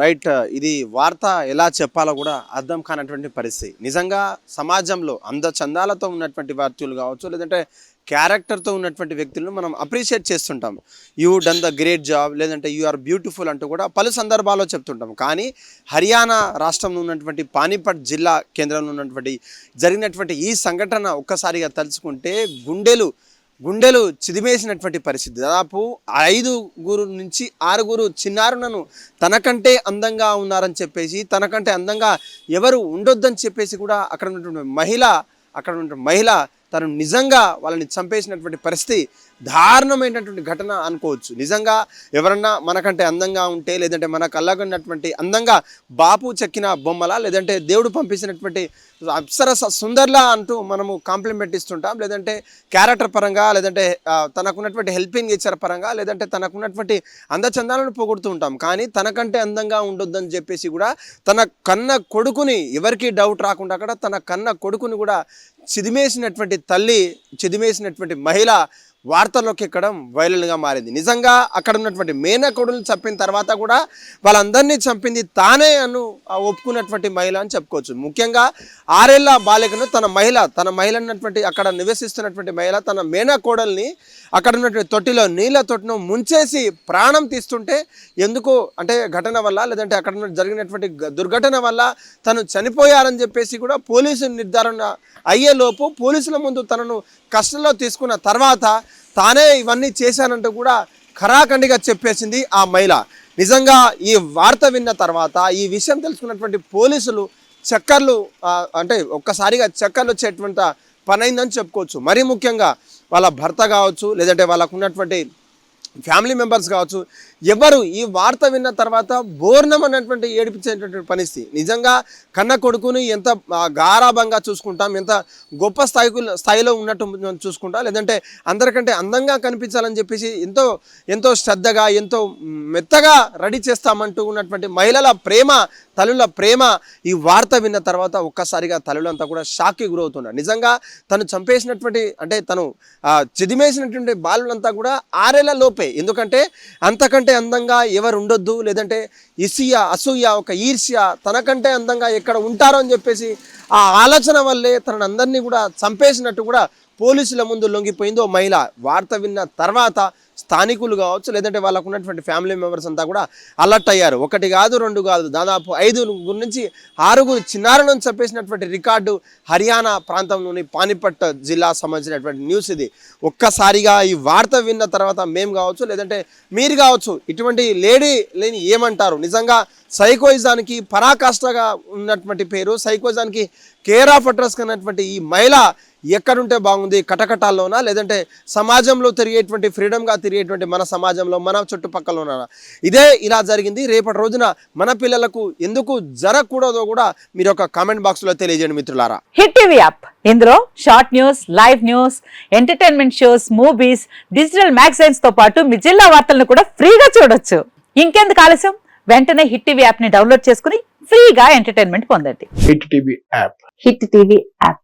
Right ఇది వార్త ఎలా చెప్పాలో కూడా అర్థం కానటువంటి పరిస్థితి. నిజంగా సమాజంలో అంద చందాలతో ఉన్నటువంటి వ్యక్తులు కావచ్చు లేదంటే క్యారెక్టర్తో ఉన్నటువంటి వ్యక్తులను మనం అప్రిషియేట్ చేస్తుంటాం. You done the great job లేదంటే యూ ఆర్ బ్యూటిఫుల్ అంటూ కూడా పలు సందర్భాల్లో చెప్తుంటాం. కానీ హర్యానా రాష్ట్రంలో ఉన్నటువంటి పానీపట్ జిల్లా కేంద్రంలో ఉన్నటువంటి జరిగినటువంటి ఈ సంఘటన ఒక్కసారిగా తలుచుకుంటే గుండెలు గుండెలు చిదిమేసినటువంటి పరిస్థితి. దాదాపు ఐదుగురు నుంచి ఆరుగురు చిన్నారులను తనకంటే అందంగా ఉన్నారని చెప్పేసి తనకంటే అందంగా ఎవరు ఉండొద్దని చెప్పేసి కూడా అక్కడ ఉన్నటువంటి మహిళ అక్కడ ఉన్నటువంటి మహిళ తను నిజంగా వాళ్ళని చంపేసినటువంటి పరిస్థితి దారుణమైనటువంటి ఘటన అనుకోవచ్చు. నిజంగా ఎవరన్నా మనకంటే అందంగా ఉంటే లేదంటే మన కళ్ళకున్నటువంటి అందంగా బాపు చెక్కిన బొమ్మలా లేదంటే దేవుడు పంపించినటువంటి అప్సరస సుందర్లా అంటూ మనము కాంప్లిమెంట్ ఇస్తుంటాం లేదంటే క్యారెక్టర్ పరంగా లేదంటే తనకున్నటువంటి హెల్పింగ్ నేచర్ పరంగా లేదంటే తనకున్నటువంటి అందచందాలను పొగుడుతూ ఉంటాం. కానీ తనకంటే అందంగా ఉండొద్దని చెప్పేసి కూడా తన కన్న కొడుకుని ఎవరికి డౌట్ రాకుండా అక్కడ తన కన్న కొడుకుని కూడా చిదిమేసినటువంటి తల్లి చిదిమేసినటువంటి మహిళ వార్తల్లోకి ఎక్కడం వైరల్గా మారింది. నిజంగా అక్కడ ఉన్నటువంటి మేనకోడులను చంపిన తర్వాత కూడా వాళ్ళందరినీ చంపింది తానే అను ఒప్పుకున్నటువంటి మహిళ అని చెప్పుకోవచ్చు. ముఖ్యంగా ఆరేళ్ళ బాలికను తన మహిళ తన మహిళ ఉన్నటువంటి అక్కడ నివసిస్తున్నటువంటి మహిళ తన మేనకోడల్ని అక్కడ ఉన్నటువంటి తొట్టిలో నీళ్ళ తొట్టిను ముంచేసి ప్రాణం తీస్తుంటే ఎందుకు అంటే ఘటన వల్ల లేదంటే అక్కడ జరిగినటువంటి దుర్ఘటన వల్ల తను చనిపోయారని చెప్పేసి కూడా పోలీసు నిర్ధారణ అయ్యేలోపు పోలీసుల ముందు తనను కష్టంలో తీసుకున్న తర్వాత తానే ఇవన్నీ చేశానంటూ కూడా ఖరాఖండిగా చెప్పేసింది ఆ మహిళ. నిజంగా ఈ వార్త విన్న తర్వాత ఈ విషయం తెలుసుకున్నటువంటి పోలీసులు చక్కర్లు అంటే ఒక్కసారిగా చక్కర్లు వచ్చేటువంటి పనైందని చెప్పుకోవచ్చు. మరీ ముఖ్యంగా వాళ్ళ భర్త కావచ్చు లేదంటే వాళ్ళకు ఉన్నటువంటి ఫ్యామిలీ మెంబర్స్ కావచ్చు ఎవరు ఈ వార్త విన్న తర్వాత బోర్ణం అన్నటువంటి ఏడిపించేటటువంటి పరిస్థితి. నిజంగా కన్న కొడుకుని ఎంత గారాభంగా చూసుకుంటాం ఎంత గొప్ప స్థాయికు స్థాయిలో ఉన్నట్టు చూసుకుంటాం లేదంటే అందరికంటే అందంగా కనిపించాలని చెప్పేసి ఎంతో ఎంతో శ్రద్ధగా ఎంతో మెత్తగా రెడీ చేస్తామంటూ ఉన్నటువంటి మహిళల ప్రేమ తల్లుల ప్రేమ ఈ వార్త విన్న తర్వాత ఒక్కసారిగా తల్లులంతా కూడా షాక్కి గురవుతున్నారు. నిజంగా తను చంపేసినటువంటి అంటే తను చిదిమేసినటువంటి బాలులంతా కూడా ఆరేళ్ళ లోపే. ఎందుకంటే అంతకంటే అందంగా ఎవరు ఉండొద్దు లేదంటే ఇసియ అసూయ ఒక ఈర్ష్య తనకంటే అందంగా ఎక్కడ ఉంటారో అని చెప్పేసి ఆ ఆలోచన వల్లే తనని అందరినీ కూడా చంపేసినట్టు కూడా పోలీసుల ముందు లొంగిపోయింది ఓ మహిళ వార్త విన్న తర్వాత స్థానికులు కావచ్చు లేదంటే వాళ్ళకు ఉన్నటువంటి ఫ్యామిలీ మెంబర్స్ అంతా కూడా అలర్ట్ అయ్యారు. ఒకటి కాదు రెండు కాదు దాదాపు ఐదుగురు నుంచి ఆరుగురు చిన్నారులను చంపేసినటువంటి రికార్డు హర్యానా ప్రాంతంలోని పానిపట్ జిల్లా సంబంధించినటువంటి న్యూస్ ఇది. ఒక్కసారిగా ఈ వార్త విన్న తర్వాత మేము కావచ్చు లేదంటే మీరు కావచ్చు ఇటువంటి లేడీ లేని ఏమంటారు? నిజంగా సైకోయిజానికి పరాకాష్ఠగా ఉన్నటువంటి పేరు సైకోయిజానికి కేర్ ఆఫ్ అడ్రస్ అన్నటువంటి ఈ మహిళ ఎక్కడుంటే బాగుంది కటకటాల్లోనా? లేదంటే సమాజంలో తిరిగేటువంటి ఫ్రీడమ్గా తిరిగేటువంటి మన సమాజంలో మన చుట్టుపక్కల ఉన్నారా ఇదే ఇలా జరిగింది. రేపటి రోజున మన పిల్లలకు ఎందుకు జరగకూడదో కూడా మీరు ఒక కామెంట్ బాక్స్లో తెలియజేయండి మిత్రులారా. Hit TV app. ఇందులో short news live news entertainment shows movies digital మ్యాగజైన్స్తో పాటు మీ జిల్లా వార్తలను కూడా ఫ్రీగా చూడొచ్చు. ఇంకెందుకు ఆలస్యం? వెంటనే హిట్ టీవీ యాప్ని డౌన్లోడ్ చేసుకుని ఫ్రీగా ఎంటర్టైన్మెంట్ పొందండి. Hit TV app. Hit TV app.